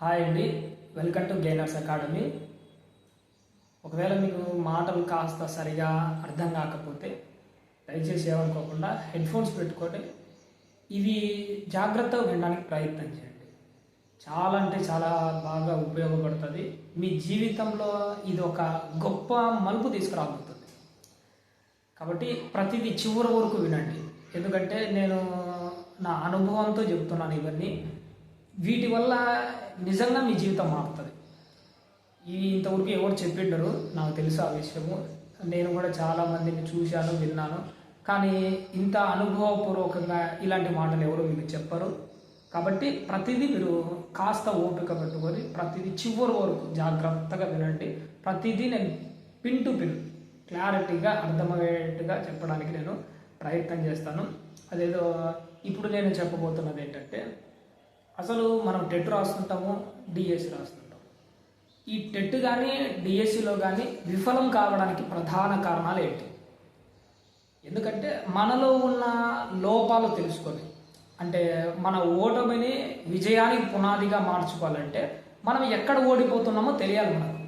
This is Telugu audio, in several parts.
హాయ్ అండి. Welcome to gainers academy. ఒకవేళ మీకు మాటలు కాస్త సరిగా అర్థం కాకపోతే దయచేసి ఏమనుకోకుండా హెడ్ ఫోన్స్ పెట్టుకోండి ఇవి జాగ్రత్తగా వినడానికి ప్రయత్నం చేయండి. చాలా అంటే చాలా బాగా ఉపయోగపడుతుంది. మీ జీవితంలో ఇది ఒక గొప్ప మలుపు తీసుకురాబోతుంది. కాబట్టి ప్రతిదీ చివరి వరకు వినండి. ఎందుకంటే నేను నా అనుభవంతో చెప్తున్నాను ఇవన్నీ. వీటి వల్ల నిజంగా మీ జీవితం మారుతుంది. ఇవి ఇంతవరకు ఎవరు చెప్పిండరు నాకు తెలుసు ఆ విషయము. నేను కూడా చాలా మందిని చూశాను విన్నాను. కానీ ఇంత అనుభవపూర్వకంగా ఇలాంటి మాటలు ఎవరు మీకు చెప్పరు. కాబట్టి ప్రతిదీ మీరు కాస్త ఓపిక పెట్టుకొని ప్రతిదీ చివరి వరకు జాగ్రత్తగా వినండి. ప్రతిదీ నేను పిన్ టు పిన్ క్లారిటీగా అర్థమయ్యేట్టుగా చెప్పడానికి నేను ప్రయత్నం చేస్తాను. అదేదో ఇప్పుడు నేను చెప్పబోతున్నది ఏంటంటే అసలు మనం టెట్ రాస్తుంటాము డిఎస్సి రాస్తుంటాం. ఈ టెట్ కానీ డిఎస్సిలో కానీ విఫలం కావడానికి ప్రధాన కారణాలు ఏంటి? ఎందుకంటే మనలో ఉన్న లోపాలు తెలుసుకొని అంటే మన ఓటమిని విజయానికి పునాదిగా మార్చుకోవాలంటే మనం ఎక్కడ ఓడిపోతున్నామో తెలియాలి మనకు.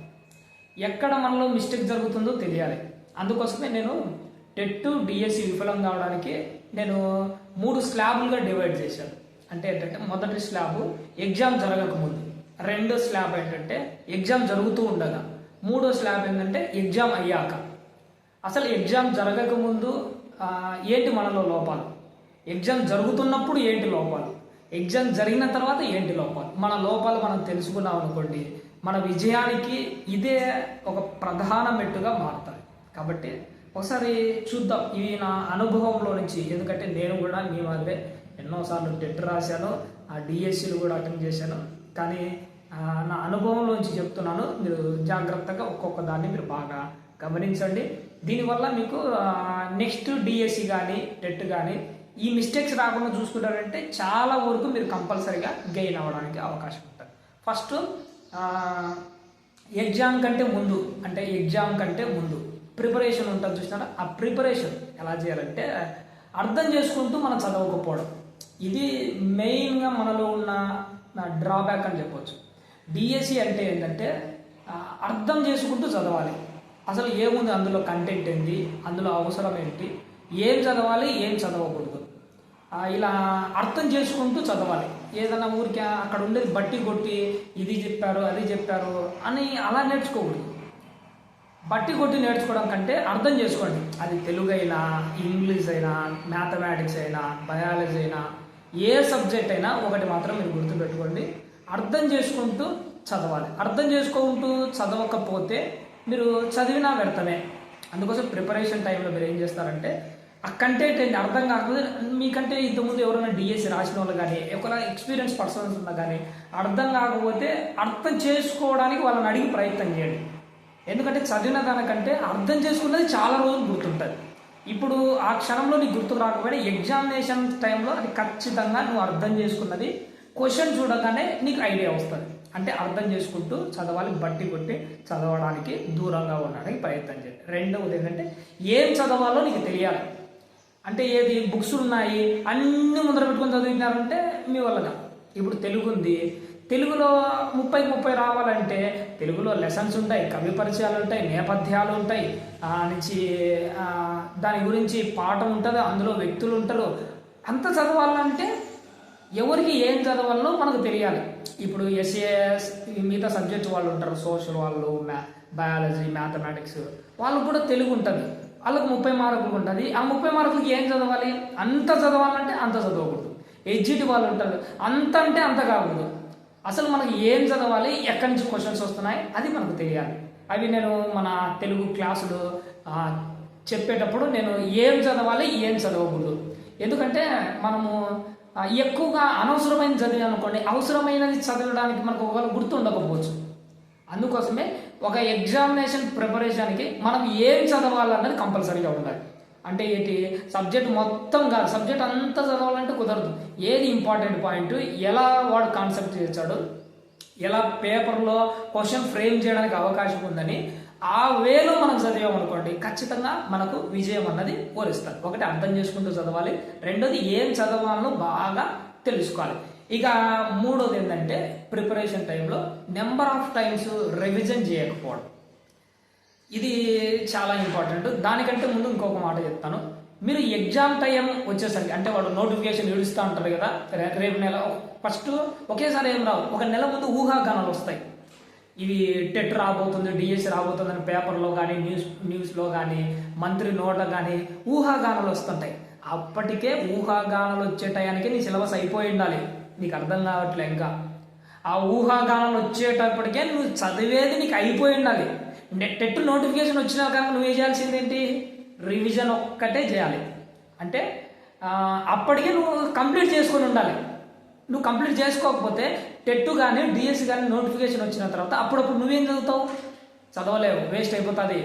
ఎక్కడ మనలో మిస్టేక్ జరుగుతుందో తెలియాలి. అందుకోసమే నేను టెట్ డిఎస్సి విఫలం కావడానికి నేను మూడు స్లాబులుగా డివైడ్ చేశాను. అంటే ఏంటంటే మొదటి స్లాబ్ ఎగ్జామ్ జరగకముందు. రెండో స్లాబ్ ఏంటంటే ఎగ్జామ్ జరుగుతూ ఉండగా. మూడో స్లాబ్ ఏంటంటే ఎగ్జామ్ అయ్యాక. అసలు ఎగ్జామ్ జరగకముందు ఏంటి మనలో లోపాలు? ఎగ్జామ్ జరుగుతున్నప్పుడు ఏంటి లోపాలు? ఎగ్జామ్ జరిగిన తర్వాత ఏంటి లోపాలు? మన లోపాలు మనం తెలుసుకున్నాం అనుకోండి మన విజయానికి ఇదే ఒక ప్రధాన మెట్టుగా మారుతుంది కాబట్టి ఒకసారి చూద్దాం ఇవి నా అనుభవంలో నుంచి ఎందుకంటే నేను కూడా మీ మాదిరే ఎన్నోసార్లు టెట్ రాశాను ఆ డిఎస్సీలు కూడా అటెండ్ చేశాను. కానీ నా అనుభవంలోంచి చెప్తున్నాను మీరు జాగ్రత్తగా ఒక్కొక్క దాన్ని మీరు బాగా గమనించండి. దీనివల్ల మీకు నెక్స్ట్ డిఎస్సి కానీ టెట్ కానీ ఈ మిస్టేక్స్ రాకుండా చూసుకుంటారంటే చాలా వరకు మీరు కంపల్సరీగా గెయిన్ అవ్వడానికి అవకాశం ఉంటుంది. ఫస్ట్ ఎగ్జామ్ కంటే ముందు అంటే ఎగ్జామ్ కంటే ముందు ప్రిపరేషన్ ఉంటుంది చూసినారా? ఆ ప్రిపరేషన్ ఎలా చేయాలంటే అర్థం చేసుకుంటూ మనం చదవకపోవడం. ఇది మెయిన్గా మనలో ఉన్న డ్రాబ్యాక్ అని చెప్పొచ్చు. డిఎస్సి అంటే ఏంటంటే అర్థం చేసుకుంటూ చదవాలి. అసలు ఏముంది అందులో కంటెంట్ ఏంటి అందులో అవసరం ఏంటి ఏం చదవాలి ఏం చదవకూడదు. ఇలా అర్థం చేసుకుంటూ చదవాలి. ఏదన్నా ఊరికే అక్కడ ఉండేది బట్టి కొట్టి ఇది చెప్పారు అది చెప్పారు అని అలా నేర్చుకోకూడదు. బట్టి కొట్టి నేర్చుకోవడం కంటే అర్థం చేసుకోండి. అది తెలుగు అయినా ఇంగ్లీష్ అయినా మ్యాథమెటిక్స్ అయినా బయాలజీ అయినా ఏ సబ్జెక్ట్ అయినా ఒకటి మాత్రం మీరు గుర్తుపెట్టుకోండి. అర్థం చేసుకుంటూ చదవాలి. అర్థం చేసుకుంటూ చదవకపోతే మీరు చదివినా వ్యర్థమే. అందుకోసం ప్రిపరేషన్ టైంలో మీరు ఏం చేస్తారంటే ఆ కంటెంట్ ఏంటి అర్థం కాకపోతే మీకంటే ఇంతకుముందు ఎవరైనా డిఎస్సి రాసిన వాళ్ళు కానీ ఎవరైనా ఎక్స్పీరియన్స్ పర్సన్స్ ఉన్నా కానీ అర్థం కాకపోతే అర్థం చేసుకోవడానికి వాళ్ళని అడిగి ప్రయత్నం చేయండి. ఎందుకంటే చదివిన దానికంటే అర్థం చేసుకున్నది చాలా రోజులు గుర్తుంటుంది. ఇప్పుడు ఆ క్షణంలో నీకు గుర్తుకు రాకపోయినా ఎగ్జామినేషన్ టైంలో అది ఖచ్చితంగా నువ్వు అర్థం చేసుకున్నది. క్వశ్చన్ చూడగానే నీకు ఐడియా వస్తుంది. అంటే అర్థం చేసుకుంటూ చదవాలి బట్టి కొట్టి చదవడానికి దూరంగా ఉండడానికి ప్రయత్నం చేయండి రెండవది ఏంటంటే ఏం చదవాలో నీకు తెలియాలి. అంటే ఏది? బుక్స్ ఉన్నాయి. అన్ని ముందర పెట్టుకొని చదివినారంటే మీ వల్ల కాదు. ఇప్పుడు తెలుగు ఉంది తెలుగులో ముప్పై ముప్పై రావాలంటే తెలుగులో లెసన్స్ ఉంటాయి కవి పరిచయాలు ఉంటాయి నేపథ్యాలు ఉంటాయి. నుంచి దాని గురించి పాఠం ఉంటుంది అందులో వ్యక్తులు ఉంటారు. అంత చదవాలంటే ఎవరికి ఏం చదవాలో మనకు తెలియాలి. ఇప్పుడు ఎస్ఏఎస్ మిగతా సబ్జెక్ట్ వాళ్ళు ఉంటారు సోషల్ వాళ్ళు మ్యా బయాలజీ మ్యాథమెటిక్స్ వాళ్ళకు కూడా తెలుగు ఉంటుంది. వాళ్ళకు ముప్పై మార్కులు ఉంటుంది. ఆ ముప్పై మార్కులకి ఏం చదవాలి? అంత చదవాలంటే అంత చదవకూడదు. ఎడ్జిట్ వాళ్ళు ఉంటారు. అంత అంటే అంత కాకూడదు. అసలు మనకి ఏం చదవాలి? ఎక్కడి నుంచి క్వశ్చన్స్ వస్తున్నాయి? అది మనకు తెలియాలి. అవి నేను మన తెలుగు క్లాసులు చెప్పేటప్పుడు నేను ఏం చదవాలి ఏం చదవకూడదు. ఎందుకంటే మనము ఎక్కువగా అనవసరమైన చదివి అనుకోండి అవసరమైనది చదవడానికి మనకు ఒకవేళ గుర్తు ఉండకపోవచ్చు. అందుకోసమే ఒక ఎగ్జామినేషన్ ప్రిపరేషన్కి మనం ఏం చదవాలన్నది కంపల్సరీగా ఉండాలి. అంటే ఏంటి? సబ్జెక్ట్ మొత్తం కాదు. సబ్జెక్ట్ అంతా చదవాలంటే కుదరదు. ఏది ఇంపార్టెంట్ పాయింట్? ఎలా వాడు కాన్సెప్ట్ చేశాడు? ఎలా పేపర్లో క్వశ్చన్ ఫ్రేమ్ చేయడానికి అవకాశం ఉందని ఆ వేలో మనం చదివామనుకోండి ఖచ్చితంగా మనకు విజయం అన్నది పోలిస్తారు ఒకటి అర్థం చేసుకుంటూ చదవాలి. రెండోది ఏం చదవాలో బాగా తెలుసుకోవాలి. ఇక మూడోది ఏంటంటే ప్రిపరేషన్ టైంలో నెంబర్ ఆఫ్ టైమ్స్ రివిజన్ చేయకపోవడం. ఇది చాలా ఇంపార్టెంట్. దానికంటే ముందు ఇంకొక మాట చెప్తాను. మీరు ఎగ్జామ్ టైం వచ్చేసరికి అంటే వాళ్ళు నోటిఫికేషన్ ఇడుస్తూ ఉంటారు కదా రేపు నెల ఫస్ట్ ఒకేసారి ఏం రావు. ఒక నెల ముందు ఊహాగానాలు వస్తాయి. ఇవి టెట్ రాబోతుంది డిఎస్సి రాబోతుందని పేపర్లో కానీ న్యూస్ న్యూస్లో కానీ మంత్రి నోట్ల కానీ ఊహాగానాలు వస్తుంటాయి. అప్పటికే ఊహాగానాలు వచ్చే టయానికి నీ సిలబస్ అయిపోయి ఉండాలి. నీకు అర్థం కావట్లే ఇంకా. ఆ ఊహాగానాలు వచ్చేటప్పటికే నువ్వు చదివేది నీకు అయిపోయి ఉండాలి. టెట్ నోటిఫికేషన్ వచ్చినా కానీ నువ్వు చేయాల్సింది ఏంటి? రివిజన్ ఒక్కటే చేయాలి. అంటే అప్పటికే నువ్వు కంప్లీట్ చేసుకొని ఉండాలి. నువ్వు కంప్లీట్ చేసుకోకపోతే టెట్ కానీ డిఎస్సి కానీ నోటిఫికేషన్ వచ్చిన తర్వాత అప్పుడప్పుడు నువ్వేం చదువుతావు? చదవలేవు. వేస్ట్ అయిపోతుంది.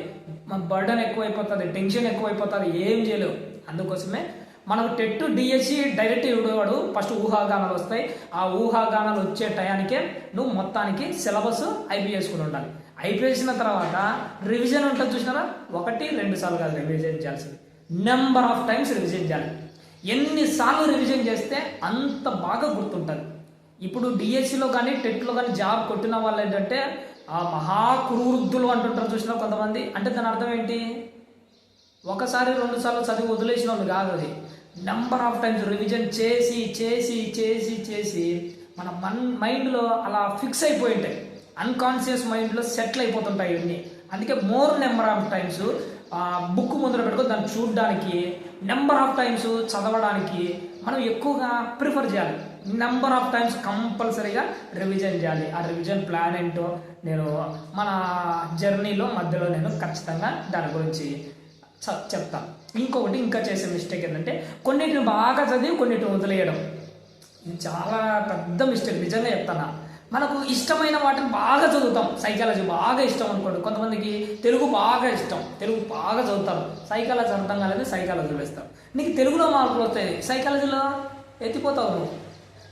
బర్డన్ ఎక్కువ అయిపోతుంది టెన్షన్ ఎక్కువైపోతుంది. ఏం చేయలేవు. అందుకోసమే మనకు టెట్ డిఎస్సి డైరెక్ట్ ఇవ్వడవాడు ఫస్ట్ ఊహాగానాలు వస్తాయి. ఆ ఊహాగానాలు వచ్చే టయానికే నువ్వు మొత్తానికి సిలబస్ అయిపోయి చేసుకుని ఉండాలి. అయిపోయేసిన తర్వాత రివిజన్ ఉంటుంది చూసినారా? ఒకటి రెండు సార్లు కాదు రివిజన్ చేయాల్సింది. నెంబర్ ఆఫ్ టైమ్స్ రివిజన్ చేయాలి. ఎన్నిసార్లు రివిజన్ చేస్తే అంత బాగా గుర్తుంటుంది. ఇప్పుడు డిఎస్సిలో కానీ టెట్లో కానీ జాబ్ కొట్టిన వాళ్ళు ఏంటంటే ఆ మహాకురువృద్ధులు అంటుంటారు చూసిన కొంతమంది? అంటే దాని అర్థం ఏంటి? ఒకసారి రెండు సార్లు చదివి వదిలేసిన వాళ్ళు కాదు అది. నెంబర్ ఆఫ్ టైమ్స్ రివిజన్ చేసి చేసి చేసి చేసి మన మన్ మైండ్లో అలా ఫిక్స్ అయిపోయి ఉంటాయి. అన్కాన్షియస్ మైండ్లో సెటిల్ అయిపోతుంటాయి ఇవన్నీ. అందుకే more number of times book ముందర పెట్టుకొని దాన్ని చూడడానికి నెంబర్ ఆఫ్ టైమ్స్ చదవడానికి మనం ఎక్కువగా ప్రిఫర్ చేయాలి. నెంబర్ ఆఫ్ టైమ్స్ కంపల్సరీగా రివిజన్ చేయాలి. ఆ రివిజన్ ప్లాన్ ఏంటో నేను మన జర్నీలో మధ్యలో నేను ఖచ్చితంగా దాని గురించి చ- చెప్తాను ఇంకొకటి ఇంకా చేసే మిస్టేక్ ఏంటంటే కొన్నిటిని బాగా చదివి కొన్నిటిని వదిలేయడం. ఇది చాలా పెద్ద మిస్టేక్ నిజంగా చెప్తాను మనకు ఇష్టమైన వాటిని బాగా చదువుతాం. సైకాలజీ బాగా ఇష్టం అనుకోండి. కొంతమందికి తెలుగు బాగా ఇష్టం. తెలుగు బాగా చదువుతారు. సైకాలజీ అర్థం కాలేదు సైకాలజీ వేస్తారు. నీకు తెలుగులో మార్పులు వస్తాయి. సైకాలజీలో ఎత్తిపోతావు నువ్వు.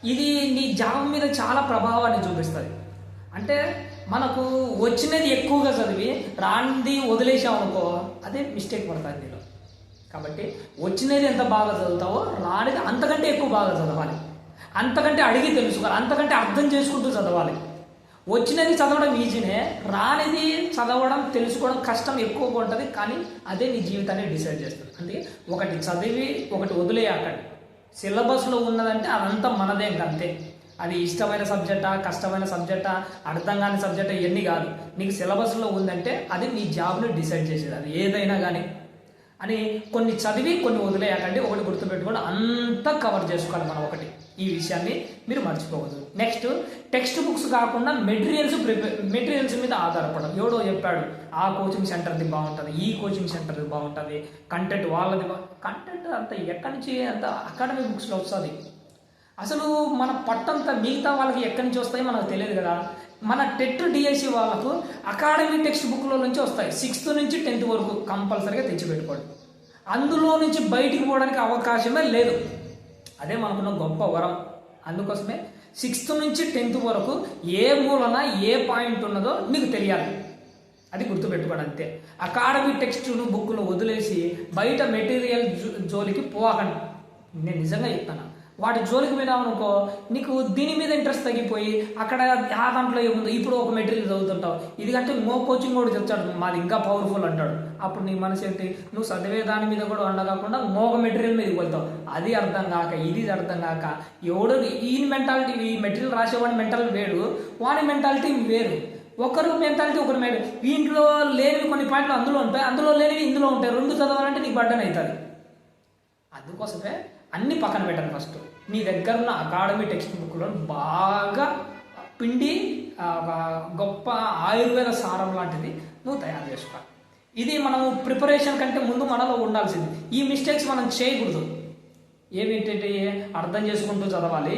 ఇది నీ జాబ్ మీద చాలా ప్రభావాన్ని చూపిస్తుంది. అంటే మనకు వచ్చినది ఎక్కువగా చదివి రాంది వదిలేసాం అనుకో అదే మిస్టేక్ పడుతుంది నీలో. కాబట్టి వచ్చినది ఎంత బాగా చదువుతావో రానిది అంతకంటే ఎక్కువ బాగా చదవాలి. అంతకంటే అడిగి తెలుసుకోవాలి. అంతకంటే అర్థం చేసుకుంటూ చదవాలి. వచ్చినది చదవడం ఈజీనే రానిది చదవడం తెలుసుకోవడం కష్టం ఎక్కువగా ఉంటుంది కానీ అదే నీ జీవితాన్ని డిసైడ్ చేస్తుంది. అందుకే ఒకటి చదివి ఒకటి వదిలేయకండి. సిలబస్లో ఉన్నదంటే అదంతా మనదే అంతే. అది ఇష్టమైన సబ్జెక్టా కష్టమైన సబ్జెక్టా అర్థం కాని సబ్జెక్టా ఇవన్నీ కాదు. నీకు సిలబస్లో ఉందంటే అది నీ జాబ్ని డిసైడ్ చేసేది అది ఏదైనా కానీ. అని కొన్ని చదివి కొన్ని వదిలేయకండి ఒకటి గుర్తుపెట్టుకొని అంతా కవర్ చేసుకోవాలి మనం ఒకటి. ఈ విషయాన్ని మీరు మర్చిపోవద్దు. నెక్స్ట్ టెక్స్ట్ బుక్స్ కాకుండా మెటీరియల్స్ ప్రిపేర్ మెటీరియల్స్ మీద ఆధారపడడం ఎవడో చెప్పాడు ఆ కోచింగ్ సెంటర్ది బాగుంటుంది ఈ కోచింగ్ సెంటర్ది బాగుంటుంది కంటెంట్ వాళ్ళది కంటెంట్ అంత ఎక్కడి నుంచి అంత అకాడమిక్ బుక్స్లో వస్తుంది? అసలు మన పట్టంతా మిగతా వాళ్ళకి ఎక్కడి నుంచి వస్తాయి మనకు తెలియదు కదా. మన టెట్ డిఎస్సి వాళ్ళకు అకాడమీ టెక్స్ట్ బుక్లో నుంచి వస్తాయి. సిక్స్త్ నుంచి టెన్త్ వరకు కంపల్సరీగా తెచ్చిపెట్టుకోండి అందులో నుంచి బయటికి పోవడానికి అవకాశమే లేదు. అదే మనకున్న గొప్ప వరం. అందుకోసమే సిక్స్త్ నుంచి టెన్త్ వరకు ఏ మూలన ఏ పాయింట్ ఉన్నదో మీకు తెలియాలి. అది గుర్తుపెట్టుకోండి అంతే. అకాడమీ టెక్స్ట్ను బుక్ను వదిలేసి బయట మెటీరియల్ జో- జోలికి పోకండి. నేను నిజంగా చెప్తాను? వాటి జోలికి పోయినామనుకో నీకు దీని మీద ఇంట్రెస్ట్ తగ్గిపోయి అక్కడ ఆ దాంట్లో ఏముందో ఇప్పుడు ఒక మెటీరియల్ చదువుతుంటావు. ఇది కంటే మో కోచింగ్ కూడా చెప్తాడు మాది ఇంకా పవర్ఫుల్ అంటాడు. అప్పుడు నీ మనసు ఏంటి? నువ్వు చదివే దాని మీద కూడా ఉండకాకుండా మోగ మెటీరియల్ మీదకి వెళ్తావు. అది అర్థం కాక ఇది అర్థం కాక ఎవడు ఈ మెంటాలిటీ ఈ మెటీరియల్ రాసేవాడి మెంటాలిటీ వేడు వాడి మెంటాలిటీ వేరు. ఒకరు మెంటాలిటీ ఒకరు మేడం వీంట్లో లేనివి కొన్ని పాయింట్లు అందులో ఉంటాయి. అందులో లేనివి ఇందులో ఉంటాయి. రెండు చదవాలంటే నీకు బడ్డన్ అవుతుంది. అందుకోసమే అన్ని పక్కన పెట్టాలి ఫస్ట్ నీ దగ్గర ఉన్న అకాడమీ టెక్స్ట్ బుక్లో బాగా పిండి గొప్ప ఆయుర్వేద సారం లాంటిది నువ్వు తయారు చేసుకోవాలి ఇది మనము ప్రిపరేషన్ కంటే ముందు మనలో ఉండాల్సింది. ఈ మిస్టేక్స్ మనం చేయకూడదు. ఏమిటంటే అర్థం చేసుకుంటూ చదవాలి.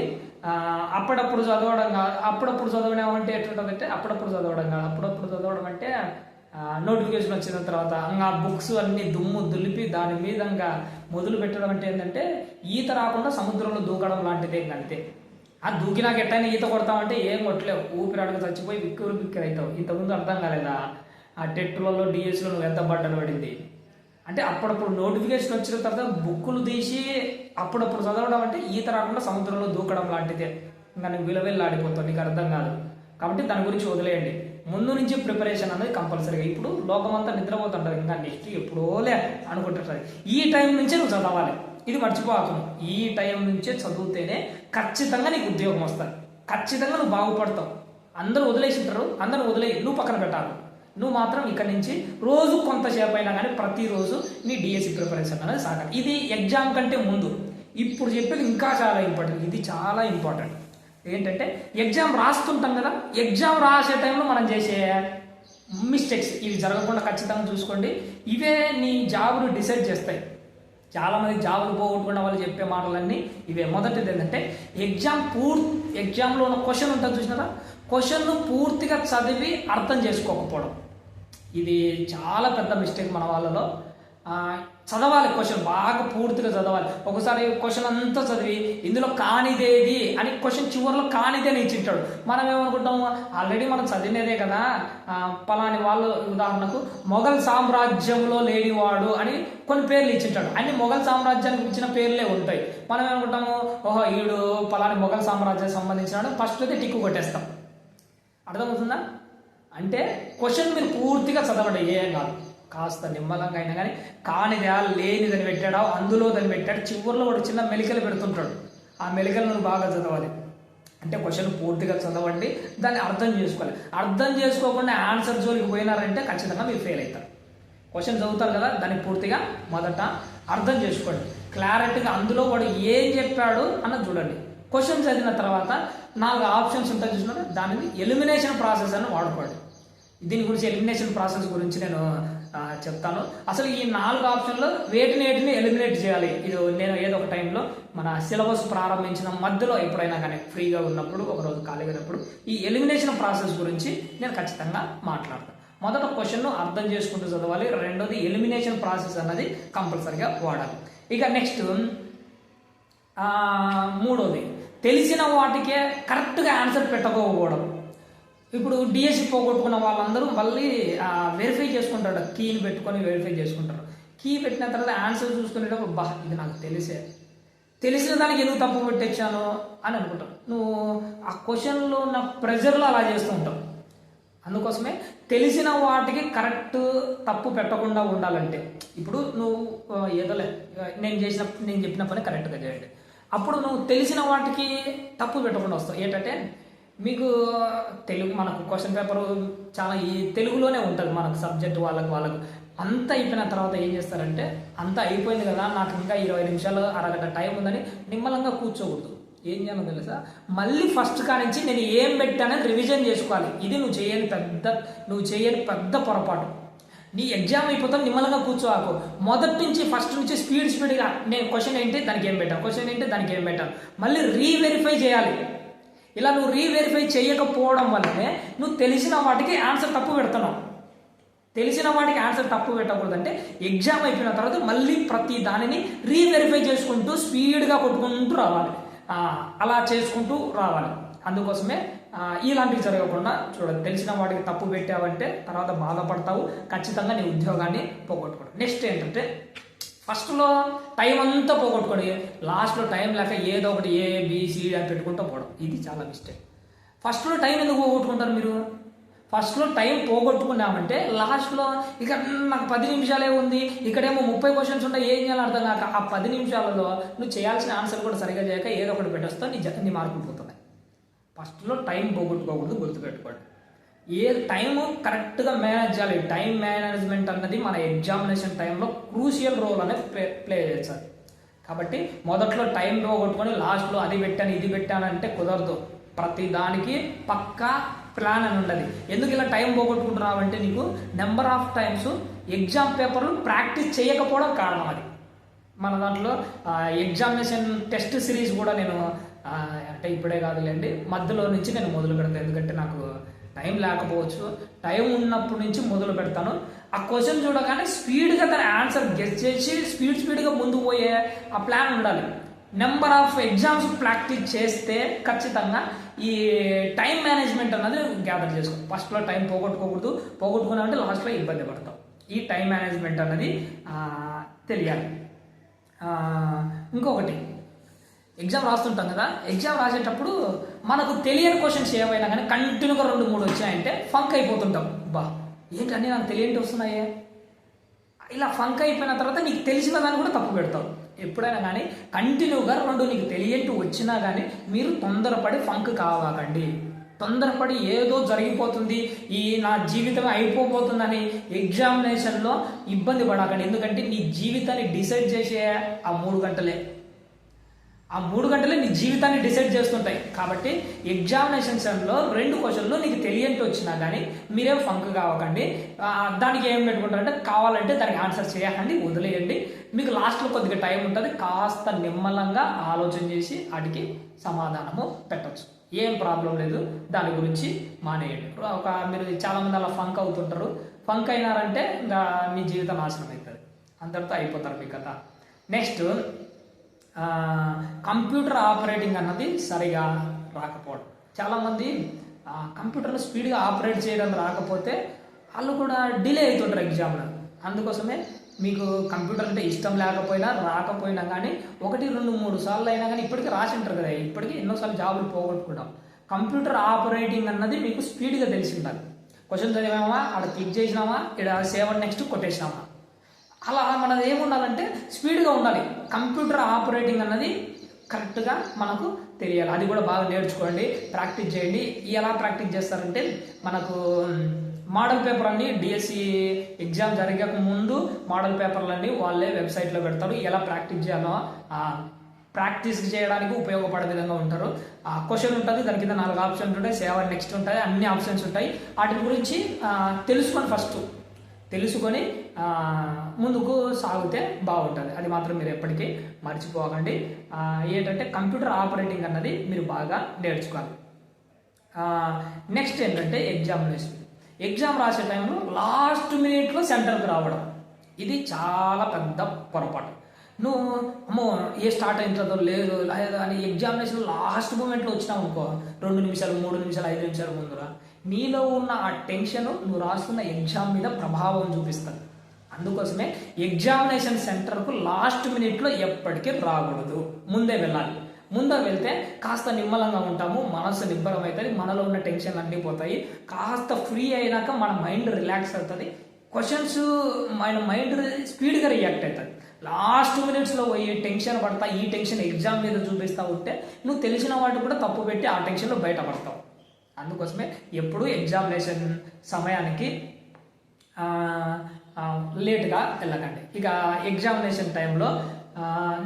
అప్పుడప్పుడు చదవడం కాదు అప్పుడప్పుడు చదవడం అంటే ఎట్లుంటుందంటే అప్పుడప్పుడు చదవడం కాదు. అప్పుడప్పుడు చదవడం అంటే నోటిఫికేషన్ వచ్చిన తర్వాత ఆ బుక్స్ అన్ని దుమ్ము దులిపి దాని మీద ఇంకా మొదలు పెట్టడం అంటే ఏంటంటే ఈత రాకుండా సముద్రంలో దూకడం లాంటిదే ఇంక అంతే. ఆ దూకినాక ఎట్టయినా ఈత కొడతామంటే ఏం కొట్టలేవు. ఊపిరాడక చచ్చిపోయి బిక్కురు బిక్కురు అవుతావు. ఇంతకుముందు అర్థం కాలేదా? ఆ టెట్లలో డిఎస్లో నువ్వు ఎంత బట్టలు పడింది? అంటే అప్పుడప్పుడు నోటిఫికేషన్ వచ్చిన తర్వాత బుక్కులు తీసి అప్పుడప్పుడు చదవడం అంటే ఈత రాకుండా సముద్రంలో దూకడం లాంటిదే. ఇంకా నువ్వు విలువెల్లాడిపోతావు. నీకు అర్థం కాదు. కాబట్టి దాని గురించి వదిలేయండి. ముందు నుంచి ప్రిపరేషన్ అనేది కంపల్సరీగా. ఇప్పుడు లోకమంతా నిద్రపోతుంటారు ఇంకా నెక్స్ట్ ఎప్పుడోలే అనుకుంటుంటారు ఈ టైం నుంచే నువ్వు చదవాలి. ఇది మర్చిపోకు ఈ టైం నుంచే చదివితేనే ఖచ్చితంగా నీకు ఉద్యోగం వస్తుంది. ఖచ్చితంగా నువ్వు బాగుపడతావు. అందరూ వదిలేసింటారు. అందరూ వదిలే నువ్వు పక్కన పెట్టాలి. నువ్వు మాత్రం ఇక్కడ నుంచి రోజు కొంతసేపు అయినా కానీ ప్రతిరోజు నీ డిఎస్సి ప్రిపరేషన్ అనేది సాగాలి. ఇది ఎగ్జామ్ కంటే ముందు. ఇప్పుడు చెప్పేది ఇంకా చాలా ఇంపార్టెంట్ ఇది చాలా ఇంపార్టెంట్ ఏంటంటే ఎగ్జామ్ రాస్తుంటాం కదా ఎగ్జామ్ రాసే టైంలో మనం చేసే మిస్టేక్స్ ఇవి జరగకుండా ఖచ్చితంగా చూసుకోండి. ఇవే నీ జాబ్ను డిసైడ్ చేస్తాయి. చాలామంది జాబులు పోగొట్టుకున్న వాళ్ళు చెప్పే మాటలన్నీ ఇవే. మొదటిది ఏంటంటే ఎగ్జామ్ పూర్తి ఎగ్జామ్లో ఉన్న క్వశ్చన్ ఉంటుంది చూసినారా? క్వశ్చన్ను పూర్తిగా చదివి అర్థం చేసుకోకపోవడం. ఇది చాలా పెద్ద మిస్టేక్ మన వాళ్ళలో. చదవాలి క్వశ్చన్ బాగా పూర్తిగా చదవాలి. ఒకసారి క్వశ్చన్ అంతా చదివి ఇందులో కానిదేది? అని క్వశ్చన్ చివరిలో కానిదే అని ఇచ్చింటాడు. మనం ఏమనుకుంటాము? ఆల్రెడీ మనం చదివినదే కదా. పలాని వాళ్ళు ఉదాహరణకు మొఘల్ సామ్రాజ్యంలో లేనివాడు అని కొన్ని పేర్లు ఇచ్చింటాడు. అన్ని మొఘల్ సామ్రాజ్యానికి ఇచ్చిన పేర్లే ఉంటాయి. మనం ఏమనుకుంటాము? ఓహో ఈడు పలాని మొఘల్ సామ్రాజ్యానికి సంబంధించినాడు. ఫస్ట్ అయితే టిక్కు కొట్టేస్తాం. అర్థమవుతుందా? అంటే క్వశ్చన్ మీరు పూర్తిగా చదవండి ఏం కాదు. కాస్త నిమ్మలంగా అయినా కానీ కానిదా లేనిదని పెట్టాడా? అందులో దాన్ని పెట్టాడు. చివరిలో వాడు చిన్న మెలికలు పెడుతుంటాడు. ఆ మెలికలు నువ్వు బాగా చదవాలి. అంటే క్వశ్చన్ పూర్తిగా చదవండి. దాన్ని అర్థం చేసుకోవాలి. అర్థం చేసుకోకుండా ఆన్సర్ జోలికి పోయినారంటే ఖచ్చితంగా మీరు ఫెయిల్ అవుతారు. క్వశ్చన్ చదువుతారు కదా? దాన్ని పూర్తిగా మొదట అర్థం చేసుకోండి. క్లారిటీగా అందులో వాడు ఏం చెప్పాడు అన్నది చూడండి. క్వశ్చన్ చదివిన తర్వాత నాలుగు ఆప్షన్స్ ఉంటాయి చూసినా దానిని ఎలిమినేషన్ ప్రాసెస్ అని వాడుకోండి. దీని గురించి ఎలిమినేషన్ ప్రాసెస్ గురించి నేను చెప్తాను. అసలు ఈ నాలుగు ఆప్షన్లో వేటిని వేటిని ఎలిమినేట్ చేయాలి? ఇది నేను ఏదో ఒక టైంలో మన సిలబస్ ప్రారంభించిన మధ్యలో ఎప్పుడైనా కానీ ఫ్రీగా ఉన్నప్పుడు ఒక రోజు ఖాళీగా ఉన్నప్పుడు ఈ ఎలిమినేషన్ ప్రాసెస్ గురించి నేను ఖచ్చితంగా మాట్లాడతాను మొదట క్వశ్చన్ను అర్థం చేసుకుంటూ చదవాలి. రెండోది ఎలిమినేషన్ ప్రాసెస్ అన్నది కంపల్సరిగా వాడాలి. ఇక నెక్స్ట్ మూడోది. తెలిసిన వాటికే కరెక్ట్గా ఆన్సర్ పెట్టకపోవడం. ఇప్పుడు డిఎస్సి పోగొట్టుకున్న వాళ్ళందరూ మళ్ళీ వెరిఫై చేసుకుంటారు. కీని పెట్టుకొని వెరిఫై చేసుకుంటారు. కీ పెట్టిన తర్వాత ఆన్సర్ చూసుకునేటప్పుడు బా ఇది నాకు తెలిసే. తెలిసిన దానికి ఎందుకు తప్పు పెట్టించాను అని అనుకుంటాం నువ్వు ఆ క్వశ్చన్లో ఉన్న ప్రెజర్లో అలా చేస్తూ ఉంటావు. అందుకోసమే తెలిసిన వాటికి కరెక్ట్ తప్పు పెట్టకుండా ఉండాలంటే. ఇప్పుడు నువ్వు ఏదోలే నేను చేసిన నేను చెప్పిన పని కరెక్ట్గా చేయండి. అప్పుడు నువ్వు తెలిసిన వాటికి తప్పు పెట్టకుండా వస్తావు. ఏంటంటే మీకు తెలుగు మనకు క్వశ్చన్ పేపర్ చాలా ఈ తెలుగులోనే ఉంటుంది మనకు సబ్జెక్ట్ వాళ్ళకు వాళ్ళకు. అంత అయిపోయిన తర్వాత ఏం చేస్తారంటే అంత అయిపోయింది కదా నాకు ఇంకా ఇరవై నిమిషాలు అరగంట టైం ఉందని నిమ్మలంగా కూర్చోకూడదు. ఏం చేయాలో తెలుసా? మళ్ళీ ఫస్ట్ కానించి నేను ఏం పెట్టానని రివిజన్ చేసుకోవాలి. ఇది నువ్వు చేయని పెద్ద నువ్వు చేయని పెద్ద పొరపాటు. నీ ఎగ్జామ్ అయిపోతాం నిమ్మలంగా కూర్చోవాకు. మొదటి నుంచి ఫస్ట్ నుంచి స్పీడ్ స్పీడ్గా నేను క్వశ్చన్ ఏంటి దానికి ఏం పెట్టాను? క్వశ్చన్ ఏంటి దానికి ఏం పెట్టాను? మళ్ళీ రీవెరిఫై చేయాలి. ఇలా నువ్వు రీవెరిఫై చేయకపోవడం వల్లనే నువ్వు తెలిసిన వాటికి ఆన్సర్ తప్పు పెడుతున్నావు. తెలిసిన వాటికి ఆన్సర్ తప్పు పెట్టకూడదంటే ఎగ్జామ్ అయిపోయిన తర్వాత మళ్ళీ ప్రతి దానిని రీవెరిఫై చేసుకుంటూ స్పీడ్గా కొట్టుకుంటూ రావాలి. అలా చేసుకుంటూ రావాలి. అందుకోసమే ఇలాంటివి జరగకుండా చూడండి తెలిసిన వాటికి తప్పు పెట్టావంటే తర్వాత బాధపడతావు. ఖచ్చితంగా నీ ఉద్యోగాన్ని పోగొట్టుకోవడం నెక్స్ట్ ఏంటంటే ఫస్ట్లో టైం అంతా పోగొట్టుకోండి లాస్ట్లో టైం లేక ఏదో ఒకటి ఏ బీసీ అని పెట్టుకుంటూ పోవడం. ఇది చాలా మిస్టేక్. ఫస్ట్లో టైం ఎందుకు పోగొట్టుకుంటారు మీరు? ఫస్ట్లో టైం పోగొట్టుకున్నామంటే లాస్ట్లో ఇక నాకు పది నిమిషాలే ఉంది ఇక్కడేమో ముప్పై క్వశ్చన్స్ ఉంటాయి ఏం చేయాలో అర్థం కాక ఆ పది నిమిషాలలో నువ్వు చేయాల్సిన ఆన్సర్ కూడా సరిగా చేయక ఏదో ఒకటి పెట్టేస్తావు నీ జ నీ మార్కులు పోతున్నాయి. ఫస్ట్లో టైం పోగొట్టుకోకూడదు గుర్తుపెట్టుకోండి. ఏ టైం కరెక్ట్గా మేనేజ్ చేయాలి? టైం మేనేజ్మెంట్ అన్నది మన ఎగ్జామినేషన్ టైంలో క్రూషియల్ రోల్ అనేది ప్లే ప్లే చేస్తారు. కాబట్టి మొదట్లో టైం పోగొట్టుకొని లాస్ట్లో అది పెట్టాను ఇది పెట్టాను అంటే కుదరదు. ప్రతి దానికి పక్కా ప్లాన్ అని ఉండదు ఎందుకు ఇలా టైం పోగొట్టుకుంటున్నావు అంటే నీకు నెంబర్ ఆఫ్ టైమ్స్ ఎగ్జామ్ పేపర్లు ప్రాక్టీస్ చేయకపోవడం కారణం అది. మన దాంట్లో ఎగ్జామినేషన్ టెస్ట్ సిరీస్ కూడా నేను అంటే ఇప్పుడే కాదులేండి మధ్యలో నుంచి నేను మొదలు పెడతాను ఎందుకంటే నాకు టైం లేకపోవచ్చు. టైం ఉన్నప్పటి నుంచి మొదలు పెడతాను. ఆ క్వశ్చన్ చూడగానే స్పీడ్గా తన ఆన్సర్ గెస్ చేసి స్పీడ్ స్పీడ్గా ముందు పోయే ఆ ప్లాన్ ఉండాలి. నెంబర్ ఆఫ్ ఎగ్జామ్స్ ప్రాక్టీస్ చేస్తే ఖచ్చితంగా ఈ టైం మేనేజ్మెంట్ అన్నది గ్యాదర్ చేసుకో. ఫస్ట్లో టైం పోగొట్టుకోకూడదు. పోగొట్టుకున్నామంటే లాస్ట్లో ఇబ్బంది పడతాం. ఈ టైం మేనేజ్మెంట్ అన్నది తెలియాలి. ఇంకొకటి. ఎగ్జామ్ రాస్తుంటాం కదా. ఎగ్జామ్ రాసేటప్పుడు మనకు తెలియని క్వశ్చన్స్ ఏమైనా కానీ కంటిన్యూగా రెండు మూడు వచ్చాయంటే ఫంక్ అయిపోతుంటాం. బా ఏంటండి నాకు తెలియంటి వస్తున్నాయే? ఇలా ఫంక్ అయిపోయిన తర్వాత నీకు తెలిసిన దాన్ని కూడా తప్పు పెడతావు. ఎప్పుడైనా కానీ కంటిన్యూగా రెండు నీకు తెలియంటి వచ్చినా కానీ మీరు తొందరపడి ఫంక్ కావాకండి తొందరపడి ఏదో జరిగిపోతుంది. ఈ నా జీవితం అయిపోబోతుందని ఎగ్జామినేషన్లో ఇబ్బంది పడకండి. ఎందుకంటే నీ జీవితాన్ని డిసైడ్ చేసే ఆ మూడు గంటలే. ఆ మూడు గంటలే నీ జీవితాన్ని డిసైడ్ చేస్తుంటాయి. కాబట్టి ఎగ్జామినేషన్ ఎగ్జామినేషన్స్లో రెండు క్వశ్చన్లు నీకు తెలియంటి వచ్చినా కానీ మీరేం ఫంక్ కావకండి. దానికి ఏం పెట్టుకుంటారంటే కావాలంటే దానికి ఆన్సర్ చేయకండి వదిలేయండి. మీకు లాస్ట్లో కొద్దిగా టైం ఉంటుంది కాస్త నిమ్మలంగా ఆలోచన చేసి వాటికి సమాధానము పెట్టచ్చు. ఏం ప్రాబ్లం లేదు దాని గురించి మానేయండి. ఒక మీరు చాలామంది అలా ఫంక్ అవుతుంటారు. ఫంక్ అయినారంటే ఇంకా మీ జీవితం నాశనం అవుతుంది. అందరితో అయిపోతారు మీ కథ. నెక్స్ట్ కంప్యూటర్ ఆపరేటింగ్ అన్నది సరిగా రాకపోవడం. చాలామంది కంప్యూటర్లో స్పీడ్గా ఆపరేట్ చేయడం రాకపోతే వాళ్ళు కూడా డిలే అవుతుంటారు ఎగ్జామ్లో. అందుకోసమే మీకు కంప్యూటర్ అంటే ఇష్టం లేకపోయినా రాకపోయినా కానీ ఒకటి రెండు మూడు సార్లు అయినా కానీ ఇప్పటికీ రాసి ఉంటారు కదా ఇప్పటికీ ఎన్నోసార్లు జాబులు పోగొట్టుకుంటాం. కంప్యూటర్ ఆపరేటింగ్ అన్నది మీకు స్పీడ్గా తెలిసి ఉండాలి. క్వశ్చన్ చదివామా? అక్కడ క్లిక్ చేసినామా? ఇక్కడ సేవ్ నెక్స్ట్ కొట్టేసినామా? అలా మనది ఏముండాలంటే స్పీడ్గా ఉండాలి. కంప్యూటర్ ఆపరేటింగ్ అన్నది కరెక్ట్గా మనకు తెలియాలి. అది కూడా బాగా నేర్చుకోండి ప్రాక్టీస్ చేయండి. ఎలా ప్రాక్టీస్ చేస్తారంటే మనకు మోడల్ పేపర్ అన్ని డిఎస్సి ఎగ్జామ్ జరిగక ముందు మోడల్ పేపర్లన్నీ వాళ్ళే వెబ్సైట్లో పెడతారు. ఎలా ప్రాక్టీస్ చేయాలో ప్రాక్టీస్ చేయడానికి ఉపయోగపడే విధంగా ఉంటారు. ఆ క్వశ్చన్ ఉంటుంది దాని కింద నాలుగు ఆప్షన్స్ ఉంటాయి సేవ నెక్స్ట్ ఉంటాయి అన్ని ఆప్షన్స్ ఉంటాయి. వాటి గురించి తెలుసుకొని ఫస్ట్ తెలుసుకొని ముందుకు సాగితే బాగుంటుంది. అది మాత్రం మీరు ఎప్పటికీ మర్చిపోకండి. ఏంటంటే కంప్యూటర్ ఆపరేటింగ్ అన్నది మీరు బాగా నేర్చుకోవాలి. నెక్స్ట్ ఏంటంటే ఎగ్జామినేషన్. ఎగ్జామ్ రాసే టైంలో లాస్ట్ మినిట్లో సెంటర్కి రావడం. ఇది చాలా పెద్ద పొరపాటు. నువ్వు అమ్మో ఏ స్టార్ట్ అయినదో లేదు లేదా అని ఎగ్జామినేషన్ లాస్ట్ మూమెంట్లో వచ్చినావు అనుకో రెండు నిమిషాలు మూడు నిమిషాలు ఐదు నిమిషాలు ముందురా. నీలో ఉన్న ఆ టెన్షన్ నువ్వు రాస్తున్న ఎగ్జామ్ మీద ప్రభావం చూపిస్తుంది. అందుకోసమే ఎగ్జామినేషన్ సెంటర్కు లాస్ట్ మినిట్లో ఎప్పటికీ రాకూడదు. ముందే వెళ్ళాలి. ముందే వెళ్తే కాస్త నిమ్మలంగా ఉంటాము మనసు నిబ్బరం అవుతుంది మనలో ఉన్న టెన్షన్ అన్నీ పోతాయి. కాస్త ఫ్రీ అయినాక మన మైండ్ రిలాక్స్ అవుతుంది. క్వశ్చన్స్ మన మైండ్ స్పీడ్గా రియాక్ట్ అవుతుంది. లాస్ట్ మినిట్స్లో పోయి టెన్షన్ పడతా ఈ టెన్షన్ ఎగ్జామ్ మీద చూపిస్తూ ఉంటే నువ్వు తెలిసిన వాటి కూడా తప్పు పెట్టి ఆ టెన్షన్లో బయటపడతావు. అందుకోసమే ఎప్పుడు ఎగ్జామినేషన్ సమయానికి లేట్గా వెళ్ళకండి. ఇక ఎగ్జామినేషన్ టైంలో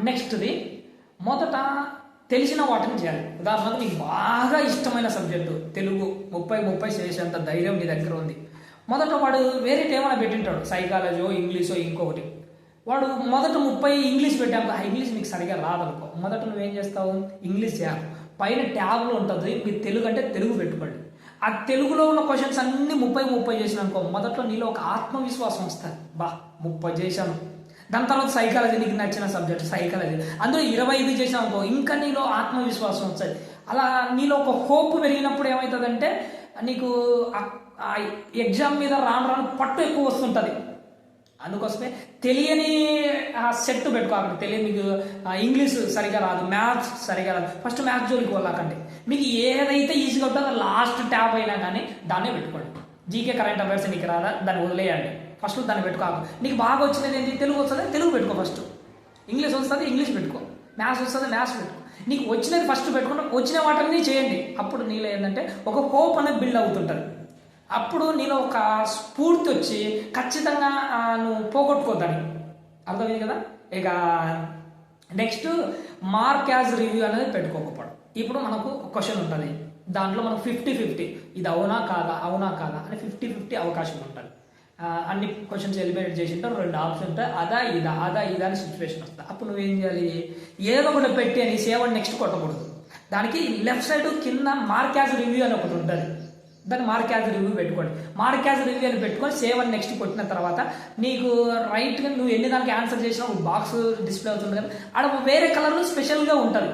నెక్స్ట్ది మొదట తెలిసిన వాటిని చేయాలి. ఉదాహరణకు నీకు బాగా ఇష్టమైన సబ్జెక్టు తెలుగు ముప్పై ముప్పై చేసేంత ధైర్యం నీ దగ్గర ఉంది. మొదట వాడు వేరే ఏమైనా పెట్టింటాడు. సైకాలజీ ఇంగ్లీషో ఇంకొకటి. వాడు మొదట ముప్పై ఇంగ్లీష్ పెట్టాము ఆ ఇంగ్లీష్ నీకు సరిగా రాదనుకో. మొదట నువ్వేం చేస్తావు? ఇంగ్లీష్ చేయాలి. పైన ట్యాబ్లో ఉంటుంది. మీరు తెలుగు అంటే తెలుగు పెట్టుకోండి. ఆ తెలుగులో ఉన్న క్వశ్చన్స్ అన్ని ముప్పై ముప్పై చేసిన అనుకో మొదట్లో నీలో ఒక ఆత్మవిశ్వాసం వస్తుంది. బా ముప్పై చేశాను. దాని తర్వాత సైకాలజీ నీకు నచ్చిన సబ్జెక్ట్ సైకాలజీ అందులో ఇరవై ఐదు చేసావు అనుకో ఇంకా నీలో ఆత్మవిశ్వాసం వస్తుంది. అలా నీలో ఒక హోప్ పెరిగినప్పుడు ఏమవుతుందంటే నీకు ఆ- ఎగ్జామ్ మీద రాను రాను పట్టు ఎక్కువ వస్తుంటుంది. అందుకోసమే తెలియని సెట్ పెట్టుకోకండి. తెలియని మీకు ఇంగ్లీష్ సరిగా రాదు మ్యాథ్స్ సరిగా రాదు. ఫస్ట్ మ్యాథ్స్ జోలికి వెళ్ళకండి. మీకు ఏదైతే ఈజీగా ఉంటుందో లాస్ట్ ట్యాబ్ అయినా కానీ దాన్నే పెట్టుకోండి. జీకే కరెంట్ అఫైర్స్ నీకు రాదా దాన్ని వదిలేయండి. ఫస్ట్ దాన్ని పెట్టుకోక నీకు బాగా వచ్చినది ఏంటి? తెలుగు వస్తుంది తెలుగు పెట్టుకో ఫస్ట్. ఇంగ్లీష్ వస్తుంది ఇంగ్లీష్ పెట్టుకో. మ్యాథ్స్ వస్తుంది మ్యాథ్స్ పెట్టుకో. నీకు వచ్చినది ఫస్ట్ పెట్టుకుంటే వచ్చిన వాటిని చేయండి. అప్పుడు నీలో ఏంటంటే ఒక హోప్ అనేది బిల్డ్ అవుతుంటుంది. అప్పుడు నీలో ఒక స్ఫూర్తి వచ్చి ఖచ్చితంగా నువ్వు పోగొట్టుకోద్దని అర్థమైంది కదా? ఇక నెక్స్ట్ మార్క్ యాజ్ రివ్యూ అనేది పెట్టుకోకపోవడం. ఇప్పుడు మనకు క్వశ్చన్ ఉంటుంది. దాంట్లో మనం ఫిఫ్టీ ఫిఫ్టీ. ఇది అవునా కాదా? అవునా కాదా? అని ఫిఫ్టీ ఫిఫ్టీ అవకాశం ఉంటుంది. అన్ని క్వశ్చన్స్ ఎలిమినేట్ చేసింటారు రెండు ఆప్షన్ ఉంటాయి. అదా ఇదా అదా ఇదా అని సిచ్యువేషన్ వస్తుంది. అప్పుడు నువ్వేం చేయాలి? ఏదో ఒకటి పెట్టి అని సేవ అని నెక్స్ట్ కొట్టకూడదు. దానికి లెఫ్ట్ సైడ్ కింద మార్క్ యాజ్ రివ్యూ అని ఒకటి ఉంటుంది. దాన్ని మార్క్ యాజ్ రివ్యూ పెట్టుకోండి. మార్క్ యాజ్ రివ్యూ అని పెట్టుకొని సేవ్ అని నెక్స్ట్ కొట్టిన తర్వాత నీకు రైట్గా నువ్వు ఎన్ని దానికి ఆన్సర్ చేసినా ఒక బాక్స్ డిస్ప్లే అవుతుంది కదా. ఆడ వేరే కలర్లో స్పెషల్గా ఉంటుంది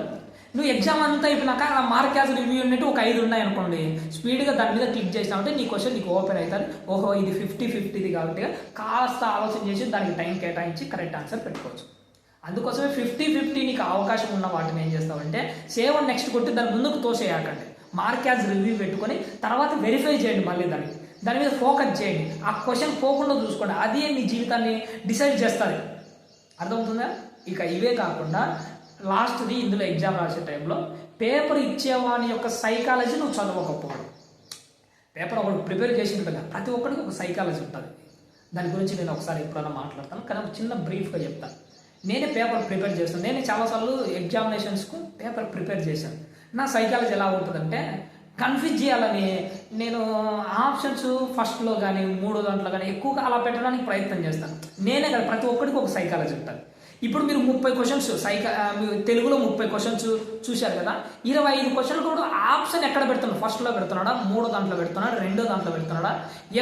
నువ్వు ఎగ్జామ్ అంతా అయిపోయినాక ఆ మార్క్ యాజ్ రివ్యూ ఉన్నట్టు ఒక ఐదు ఉన్నాయి అనుకోండి. స్పీడ్గా దాని మీద క్లిక్ చేసినామంటే నీ క్వశ్చన్ నీకు ఓపెన్ అవుతుంది ఓహో ఇది ఫిఫ్టీ ఫిఫ్టీది కాబట్టి కాస్త ఆలోచన చేసి దానికి టైం కేటాయించి కరెక్ట్ ఆన్సర్ పెట్టుకోవచ్చు. అందుకోసమే ఫిఫ్టీ ఫిఫ్టీ నీకు అవకాశం ఉన్న వాటిని ఏం చేస్తావంటే సేవ్ నెక్స్ట్ కొట్టి దాని ముందుకు తోసేయకండి. మార్క్ యాజ్ రివ్యూ పెట్టుకొని తర్వాత వెరిఫై చేయండి మళ్ళీ దాన్ని. దాని మీద ఫోకస్ చేయండి. ఆ క్వశ్చన్ పోకుండా చూసుకోండి. అదే మీ జీవితాన్ని డిసైడ్ చేస్తుంది? అర్థమవుతుందా? ఇక ఇవే కాకుండా లాస్ట్ది ఇందులో ఎగ్జామ్ రాసే టైంలో పేపర్ ఇచ్చేవాని యొక్క సైకాలజీ నువ్వు చదవకపోవడం. పేపర్ ఒకటి ప్రిపేర్ చేసి ఉంటుంది కదా, ప్రతి ఒక్కరికి ఒక సైకాలజీ ఉంటుంది. దాని గురించి నేను ఒకసారి ఎప్పుడైనా మాట్లాడతాను కానీ ఒక చిన్న బ్రీఫ్గా చెప్తాను. నేనే పేపర్ ప్రిపేర్ చేస్తాను. నేను చాలాసార్లు ఎగ్జామినేషన్స్కు పేపర్ ప్రిపేర్ చేశాను. నా సైకాలజీ ఎలా ఉంటుందంటే కన్ఫ్యూజ్ చేయాలని నేను ఆప్షన్స్ ఫస్ట్లో కానీ మూడో దాంట్లో కానీ ఎక్కువగా అలా పెట్టడానికి ప్రయత్నం చేస్తాను. నేనే కదా ప్రతి ఒక్కరికి ఒక సైకాలజీ ఉంటుంది. ఇప్పుడు మీరు ముప్పై క్వశ్చన్స్ సైకా తెలుగులో ముప్పై క్వశ్చన్స్ చూశారు కదా ఇరవై ఐదు క్వశ్చన్లు కూడా ఆప్షన్ ఎక్కడ పెడుతున్నాడు? ఫస్ట్లో పెడుతున్నాడా? మూడో దాంట్లో పెడుతున్నాడా? రెండో దాంట్లో పెడుతున్నాడా?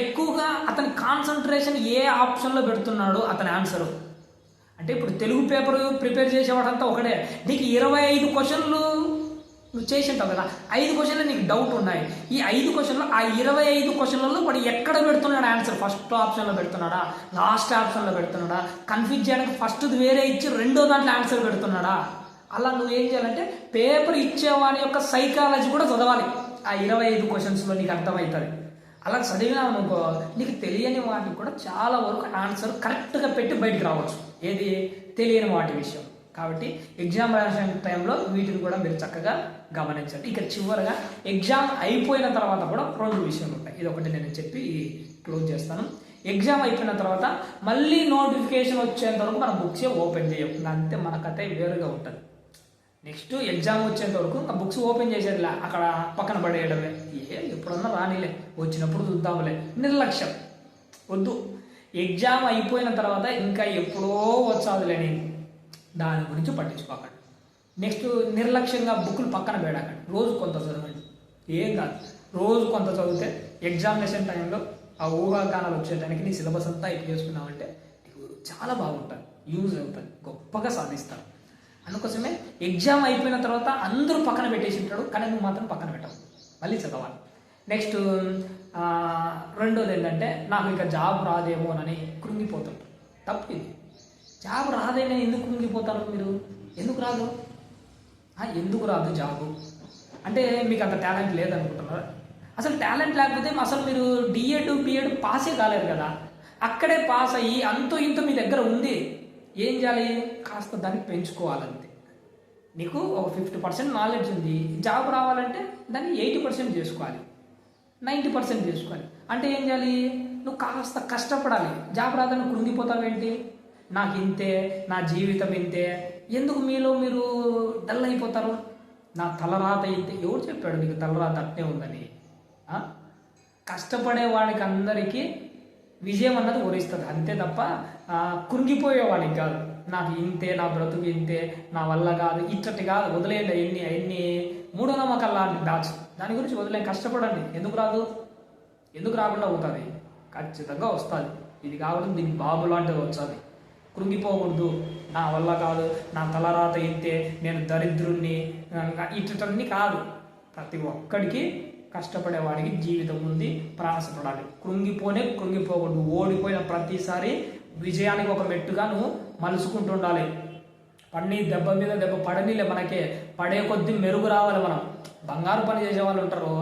ఎక్కువగా అతని కాన్సన్ట్రేషన్ ఏ ఆప్షన్లో పెడుతున్నాడు అతని ఆన్సర్ అంటే ఇప్పుడు తెలుగు పేపర్ ప్రిపేర్ చేసేవాడంతా ఒకటే నీకు ఇరవై ఐదు క్వశ్చన్లు నువ్వు చేసి ఉంటావు కదా. ఐదు క్వశ్చన్లు నీకు డౌట్ ఉన్నాయి. ఈ ఐదు క్వశ్చన్లు ఆ ఇరవై ఐదు క్వశ్చన్లలో వాడు ఎక్కడ పెడుతున్నాడు ఆన్సర్ ఫస్ట్ ఆప్షన్లో పెడుతున్నాడా? లాస్ట్ ఆప్షన్లో పెడుతున్నాడా? కన్ఫ్యూజ్ చేయడానికి ఫస్ట్ వేరే ఇచ్చి రెండో దాంట్లో ఆన్సర్ పెడుతున్నాడా? అలా నువ్వు ఏం చేయాలంటే పేపర్ ఇచ్చేవాని యొక్క సైకాలజీ కూడా చదవాలి. ఆ ఇరవై ఐదు క్వశ్చన్స్లో నీకు అర్థమవుతుంది. అలా చదివినావు అనుకో నీకు తెలియని వాటికి కూడా చాలా వరకు ఆన్సర్ కరెక్ట్గా పెట్టి బయటకు రావచ్చు. ఏది? తెలియని వాటి విషయం. కాబట్టి ఎగ్జామ్ రాసే టైంలో వీటిని కూడా మీరు చక్కగా గమనించండి. ఇక చివరగా ఎగ్జామ్ అయిపోయిన తర్వాత కూడా రెండు విషయాలు ఉంటాయి. ఇది ఒకటి నేను చెప్పి క్లోజ్ చేస్తాను. ఎగ్జామ్ అయిపోయిన తర్వాత మళ్ళీ నోటిఫికేషన్ వచ్చేంత వరకు మనం బుక్స్ ఓపెన్ చేయం అంతే మన కథ వేరుగా ఉంటుంది. నెక్స్ట్ ఎగ్జామ్ వచ్చేంత వరకు ఇంకా బుక్స్ ఓపెన్ చేసేదిలే. అక్కడ పక్కన పడేయడమే. ఏ ఎప్పుడన్నా రానిలే. వచ్చినప్పుడు చూద్దాంలే. నిర్లక్ష్యం. వద్దు. ఎగ్జామ్ అయిపోయిన తర్వాత ఇంకా ఎప్పుడో వచ్చాదులే నేను దాని గురించి పట్టించుకోకండి. నెక్స్ట్ నిర్లక్ష్యంగా బుక్కులు పక్కన పెడకండి. రోజు కొంత చదవండి. ఏం కాదు. రోజు కొంత చదివితే ఎగ్జామినేషన్ టైంలో ఆ ఊహాగానాలు వచ్చేటానికి నీ సిలబస్ అంతా అయిపోయి చేసుకున్నామంటే నీకు చాలా బాగుంటుంది. యూజ్ అవుతుంది. గొప్పగా సాధిస్తారు. అందుకోసమే ఎగ్జామ్ అయిపోయిన తర్వాత అందరూ పక్కన పెట్టేసి ఉంటాడు కానీ నువ్వు మాత్రం పక్కన పెట్టవు. మళ్ళీ చదవాలి. నెక్స్ట్ రెండోది ఏంటంటే నాకు ఇంకా జాబ్ రాదేమోనని కృంగిపోతుంటారు తప్పు ఇది. జాబ్ రాదేనే ఎందుకు కృంగిపోతారు మీరు? ఎందుకు రాదు? ఎందుకు రాదు జాబు అంటే మీకు అంత టాలెంట్ లేదనుకుంటున్నారా? అసలు టాలెంట్ లేకపోతే అసలు మీరు డిఎడ్ బిఎడ్ పాసే కాలేరు కదా. అక్కడే పాస్ అయ్యి అంతో ఇంత మీ దగ్గర ఉంది ఏం చేయాలి? కాస్త దాన్ని పెంచుకోవాలంతే. నీకు ఒక ఫిఫ్టీ పర్సెంట్ నాలెడ్జ్ ఉంది. జాబ్ రావాలంటే దాన్ని ఎయిటీ పర్సెంట్ చేసుకోవాలి. నైంటీ పర్సెంట్ చేసుకోవాలి. అంటే ఏం చేయాలి? నువ్వు కాస్త కష్టపడాలి. జాబ్ రాదని కృంగిపోతావేంటి? నాకు ఇంతే నా జీవితం ఇంతే. ఎందుకు మీలో మీరు డల్ అయిపోతారు? నా తలరాత ఇంతే. ఎవరు చెప్పాడు నీకు తలరాత అట్నే ఉందని? కష్టపడే వాడికి అందరికీ విజయం అన్నది ఊరిస్తుంది. అంతే తప్ప ఆ, కృంగిపోయేవాడికి కాదు. నాకు ఇంతే నా బ్రతుకు ఇంతే నా వల్ల కాదు. ఇచ్చటి కాదు. వదిలేయండి ఎన్ని ఎన్ని మూఢ నమ్మకాలు లాంటి బ్యాచ్ దాని గురించి వదిలే కష్టపడండి. ఎందుకు రాదు? ఎందుకు రాకుండా అవుతుంది ఖచ్చితంగా వస్తుంది. ఇది కాబట్టి దీనికి బాబు లాంటిది వచ్చాది. కృంగిపోకూడదు. నా వల్ల కాదు నా తలరాత ఇంతే నేను దరిద్రుణ్ణి ఇటన్నీ కాదు. ప్రతి ఒక్కడికి కష్టపడేవాడికి జీవితం ఉంది ప్రయాసపడాలి కృంగిపోనే కృంగిపోకూడదు. ఓడిపోయిన ప్రతిసారి విజయానికి ఒక మెట్టుగా నువ్వు మలుచుకుంటూ ఉండాలి. పడిని దెబ్బ మీద దెబ్బ పడనిలే మనకే. పడే కొద్దీ మెరుగు రావాలి మనం. బంగారు పని చేసే వాళ్ళు ఉంటారు.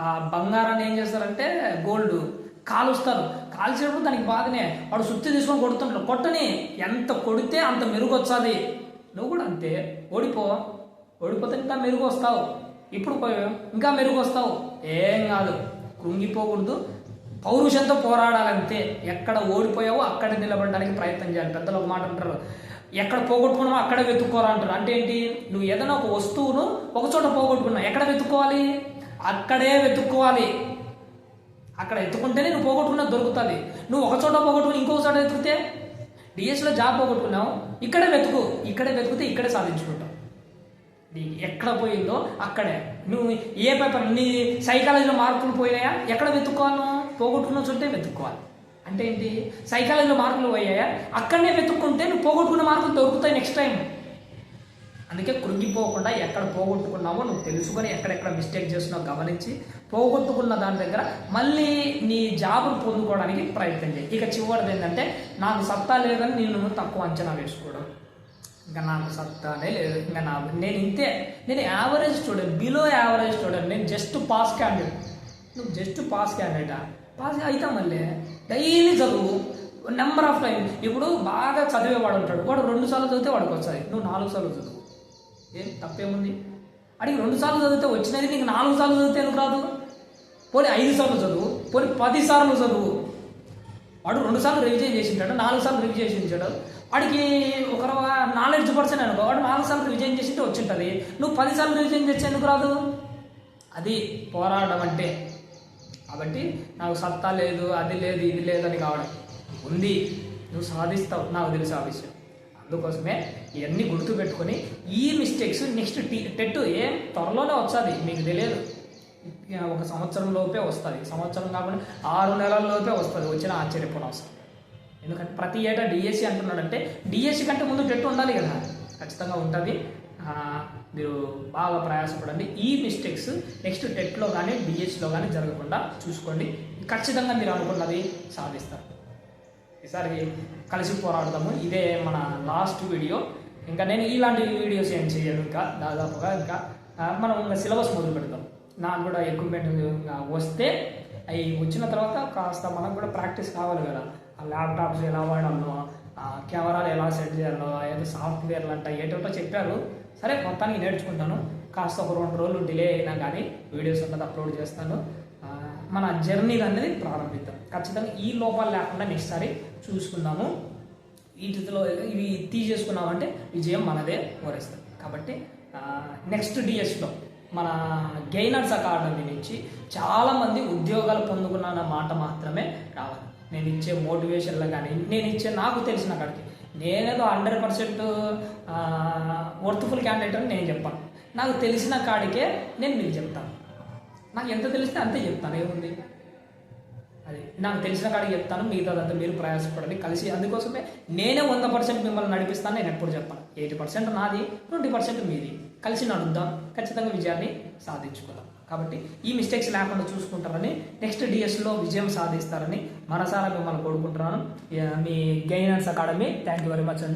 ఆ బంగారాన్ని ఏం చేస్తారంటే గోల్డ్ కాలుస్తారు. కాల్చినప్పుడు దానికి బాధనే. వాడు సుత్తి తీసుకొని కొడుతుంటాడు కొట్టని ఎంత కొడితే అంత మెరుగు వచ్చాది నువ్వు కూడా అంతే. ఓడిపో. ఓడిపోతే ఇంకా మెరుగు వస్తావు ఇప్పుడు పోయావు ఇంకా మెరుగు వస్తావు ఏం కాదు. కృంగిపోకూడదు. పౌరుషంతో పోరాడాలంతే. ఎక్కడ ఓడిపోయావో అక్కడ నిలబడడానికి ప్రయత్నం చేయాలి. పెద్దలు ఒక మాట అంటారు. ఎక్కడ పోగొట్టుకున్నావో అక్కడ వెతుక్కోరా అంటారు. అంటే ఏంటి? నువ్వు ఏదైనా ఒక వస్తువును ఒక చోట పోగొట్టుకున్నావు. ఎక్కడ వెతుక్కోవాలి? అక్కడే వెతుక్కోవాలి. అక్కడ ఎత్తుకుంటేనే నువ్వు పోగొట్టుకున్నా దొరుకుతుంది. నువ్వు ఒక చోట పోగొట్టుకుని ఇంకొక చోట వెతుకుతే డిఎస్లో జాబ్ పోగొట్టుకున్నావు ఇక్కడే వెతుకు ఇక్కడే వెతుకుతే ఇక్కడే సాధించుకుంటావు. నీకు ఎక్కడ పోయిందో అక్కడే. నువ్వు ఏ పేపర్ నీ సైకాలజీలో మార్కులు పోయినాయా? ఎక్కడ వెతుక్కోవాలి పోగొట్టుకున్న చోటే వెతుక్కోవాలి. అంటే ఏంటి? సైకాలజీలో మార్కులు పోయాయా? అక్కడనే వెతుక్కుంటే నువ్వు పోగొట్టుకున్న మార్కులు దొరుకుతాయి నెక్స్ట్ టైం అందుకే కృంగిపోకుండా ఎక్కడ పోగొట్టుకున్నావో నువ్వు తెలుసుకొని ఎక్కడెక్కడ మిస్టేక్ చేస్తున్నావు గమనించి పోగొట్టుకున్న దాని దగ్గర మళ్ళీ నీ జాబును పొందుకోవడానికి ప్రయత్నం చేయి. ఇక చివరిది ఏంటంటే నాకు సత్తా లేదని నేను తక్కువ అంచనా వేసుకోవడం. ఇంకా నాకు సత్తానే లేదు. ఇంకా నా నేను ఇంతే. నేను average student below average student నేను జస్ట్ పాస్ క్యాండిడేట్ నువ్వు జస్ట్ పాస్ క్యాండిడేటా పాస్ అవుతా మళ్ళీ. డైలీ చదువు. నెంబర్ ఆఫ్ టైం ఇప్పుడు బాగా చదివేవాడు ఉంటాడు. వాడు రెండు సార్లు చదివితే వాడికి వస్తుంది నువ్వు నాలుగు సార్లు చదువు. ఏం తప్పేముంది? అడిగి రెండు సార్లు చదివితే వచ్చినది నీకు నాలుగు సార్లు చదివితే ఎందుకు రాదు? పోనీ ఐదు సార్లు చదువు పోనీ పది సార్లు చదువు. వాడు రెండు సార్లు రివిజన్ చేసింటాడు నాలుగు సార్లు రివిజన్ చేసింటాడు. వాడికి ఒక నాలెడ్జ్ పర్సన్ అనుకో వాడు నాలుగు సార్లు రివిజన్ చేసి వచ్చింటుంది. నువ్వు పది సార్లు రివిజన్ చేస్తే ఎందుకు రాదు? అది పోరాడడం అంటే. కాబట్టి నాకు సత్తా లేదు అది లేదు ఇది లేదు అని కావడం. ఉంది. నువ్వు సాధిస్తావు నాకు తెలుసు ఆ విషయం. అందుకోసమే ఇవన్నీ గుర్తుపెట్టుకొని ఈ మిస్టేక్స్ నెక్స్ట్ టీ టెట్ ఏం త్వరలోనే వస్తుంది మీకు తెలియదు. ఒక సంవత్సరం లోపే వస్తుంది. సంవత్సరం కాకుండా ఆరు నెలల లోపే వస్తుంది వచ్చిన ఆశ్చర్యపోవడం అవసరం ఎందుకంటే ప్రతి ఏటా డిఎస్సి అంటున్నాడంటే డిఎస్సి కంటే ముందు టెట్ ఉండాలి కదా. ఖచ్చితంగా ఉంటుంది. మీరు బాగా ప్రయాసపడండి. ఈ మిస్టేక్స్ నెక్స్ట్ టెట్లో కానీ డిఎస్సిలో కానీ జరగకుండా చూసుకోండి. ఖచ్చితంగా మీరు అనుకున్నది సాధిస్తారు. ఈసారి కలిసి పోరాడదాము. ఇదే మన లాస్ట్ వీడియో ఇంకా నేను ఇలాంటి వీడియోస్ ఏం చేయను ఇంకా దాదాపుగా ఇంకా మనం ఇంకా సిలబస్ మొదలు పెడతాం నాకు కూడా ఎక్విప్మెంట్ వస్తే అవి వచ్చిన తర్వాత కాస్త మనకు కూడా ప్రాక్టీస్ కావాలి కదా. ఆ ల్యాప్టాప్స్ ఎలా వాడాలో ఆ కెమెరాలు ఎలా సెట్ చేయాలో ఏదో సాఫ్ట్వేర్లు అంట ఏటో చెప్పారు. సరే మొత్తానికి నేర్చుకుంటాను. కాస్త ఒక రెండు రోజులు డిలే అయినా కానీ వీడియోస్ అంతా అప్లోడ్ చేస్తాను. మన జర్నీ అనేది ప్రారంభిద్దాం. ఖచ్చితంగా ఈ లోపాలు లేకుండా నెక్స్ట్ సారి చూసుకుందాము. వీటిలో ఇవి తీసేసుకున్నామంటే విజయం మనదే వరిస్తాం కాబట్టి నెక్స్ట్ డిఎస్లో మన గెయినర్స్ అకాడమీ నుంచి చాలామంది ఉద్యోగాలు పొందుకున్న మాట మాత్రమే రావాలి. నేను ఇచ్చే మోటివేషన్లో కానీ నేను ఇచ్చే నాకు తెలిసిన కాడికి నేనేదో హండ్రెడ్ పర్సెంట్ వర్త్ఫుల్ క్యాండిడేట్ అని నేను చెప్పాను. నాకు తెలిసిన కాడికే నేను మీకు చెప్తాను. నాకు ఎంత తెలిస్తే అంతే చెప్తాను. ఏముంది? అది నాకు తెలిసిన కాడికి చెప్తాను మిగతాదంతా మీరు ప్రయాసపడండి కలిసి అందుకోసమే నేనే వంద పర్సెంట్ మిమ్మల్ని నడిపిస్తాను నేను ఎప్పుడు చెప్పాను. ఎయిటీ పర్సెంట్ నాది ట్వంటీ పర్సెంట్ మీది. కలిసి నడుద్దాం ఖచ్చితంగా విజయాన్ని సాధించుకుందాం. కాబట్టి ఈ మిస్టేక్స్ లేకుండా చూసుకుంటారని నెక్స్ట్ డిఎస్లో విజయం సాధిస్తారని మనసారా మిమ్మల్ని కోరుకుంటున్నాను. మీ Gainers Academy thank you very much అండి.